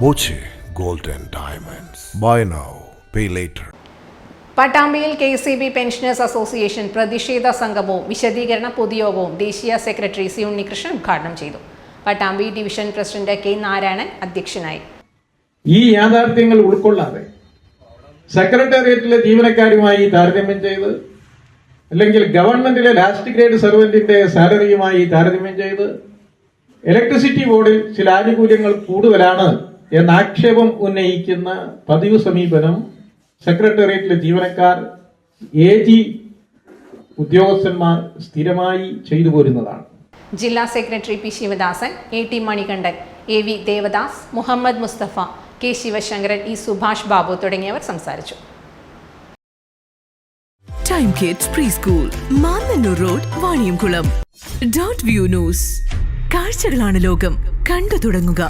Boche gold and Diamonds. Buy now, pay later. പട്ടാമ്പിയിൽ K C B pensioners association പ്രതിഷേധ സംഗമവും വിശദീകരണ പൊതുയോഗവും ദേശീയ secretary C Unnikrishnan ഉദ്ഘാടനം ചെയ്തു Pattambi division president K Narayanan അധ്യക്ഷനായി ഈ യാഥാർത്ഥ്യങ്ങൾ ഉൾക്കൊള്ളാതെ സെക്രട്ടേറിയറ്റിലെ ജീവനക്കാരുമായി താരതമ്യം ചെയ്ത് അല്ലെങ്കിൽ ഗവൺമെന്റിലെ ലാസ്റ്റ് ഗ്രേഡ് സർവന്റിന്റെ സാലറിയുമായി താരതമ്യം ചെയ്ത് ഇലക്ട്രിസിറ്റി ബോർഡിൽ ചില ആനുകൂല്യങ്ങൾ കൂടുതലാണ് എന്ന ആക്ഷേപം ഉന്നയിക്കുന്ന പതിവ് സമീപനം സെക്രട്ടേറിയറ്റിലെ ജീവനക്കാർ എ ജി ഉദ്യോഗസ്ഥന്മാർ സ്ഥിരമായി ചെയ്തു പോരുന്നതാണ്. ജില്ലാ secretary P Sivadasan A T Manikandan A V Devadas Muhammad Mustafa K Sivasankaran E Subhash Babu തുടങ്ങിയവർ സംസാരിച്ചു. Time kids pre school Mannannur road Vaniyamkulam dot view news കാഴ്ചകളാണ് ലോകം. കണ്ടു തുടങ്ങുക.